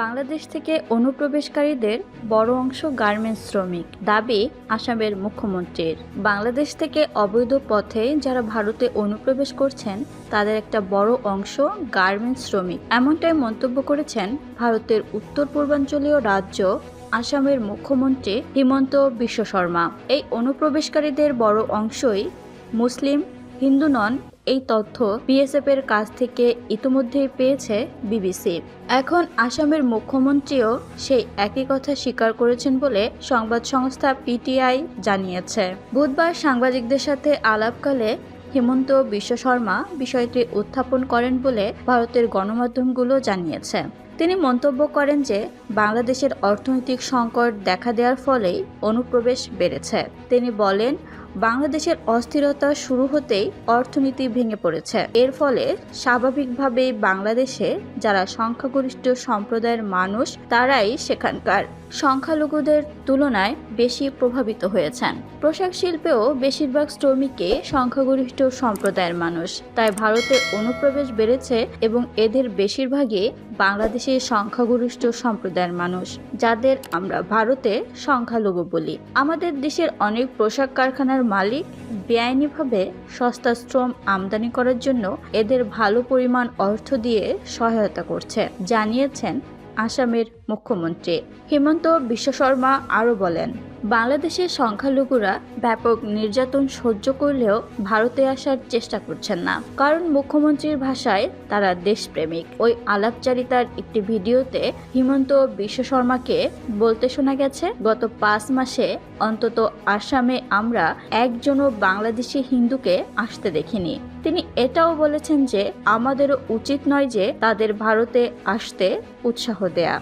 বাংলাদেশ থেকে অনুপ্রবেশকারীদের বড় অংশ গার্মেন্টস শ্রমিক, দাবি আসামের মুখ্যমন্ত্রীর। বাংলাদেশ থেকে অবৈধ পথে যারা ভারতে অনুপ্রবেশ করছেন, তাদের একটা বড় অংশ গার্মেন্টস শ্রমিক। এমনটাই মন্তব্য করেছেন ভারতের উত্তর পূর্বাঞ্চলীয় রাজ্য আসামের মুখ্যমন্ত্রী হিমন্ত বিশ্ব শর্মা। এই অনুপ্রবেশকারীদের বড় অংশই মুসলিম হিন্দু নন, এই তথ্য বিএসএফ এর কাছ থেকে ইতিমধ্যেই পেয়েছে বিবিসি। এখন আসামের মুখ্যমন্ত্রীও সেই একই কথা স্বীকার করেছেন বলে সংবাদ সংস্থা পিটিআই জানিয়েছে। বুধবার সাংবাদিকদের সাথে আলাপকালে হিমন্ত বিশ্ব শর্মা বিষয়টি উত্থাপন করেন বলে ভারতের গণমাধ্যমগুলো জানিয়েছে। তিনি মন্তব্য করেন যে, বাংলাদেশের অর্থনৈতিক সংকট দেখা দেওয়ার ফলেই অনুপ্রবেশ বেড়েছে। তিনি বলেন বাংলাদেশের অস্থিরতা শুরু হতেই অর্থনীতি ভেঙে পড়েছে। এর ফলে স্বাভাবিকভাবেই বাংলাদেশে যারা সংখ্যাগরিষ্ঠ সম্প্রদায়ের মানুষ, তারাই সেখানকার সংখ্যালঘুদের তুলনায় বেশি প্রভাবিত হয়েছেন। পোশাক শিল্পেও বেশিরভাগ শ্রমিকই সংখ্যাগরিষ্ঠ সম্প্রদায়ের মানুষ। তাই ভারতে অনুপ্রবেশ বেড়েছে এবং এদের বেশিরভাগই বাংলাদেশের সংখ্যাগরিষ্ঠ সম্প্রদায়ের মানুষ, যাদের আমরা ভারতে সংখ্যালঘু বলি। আমাদের দেশের অনেক পোশাক কারখানার মালিক বেআইনিভাবে সস্তা শ্রম আমদানি করার জন্য এদের ভালো পরিমাণ অর্থ দিয়ে সহায়তা করছে, জানিয়েছেন আসামের মুখ্যমন্ত্রী। হিমন্ত বিশ্ব শর্মা আরও বলেন বাংলাদেশের সংখ্যালঘুরা ব্যাপক নির্যাতন সহ্য করলেও ভারতে আসার চেষ্টা করছেন না। কারণ মুখ্যমন্ত্রীর ভাষায় তারা দেশপ্রেমিক। ওই আলাপচারিতার একটি ভিডিওতে হিমন্ত বিশ্ব শর্মাকে বলতে শোনা গেছে, গত পাঁচ মাসে অন্তত আসামে আমরা একজনও বাংলাদেশি হিন্দুকে আসতে দেখিনি। তিনি এটাও বলেছেন যে, আমাদেরও উচিত নয় যে তাদের ভারতে আসতে উৎসাহ দেয়া।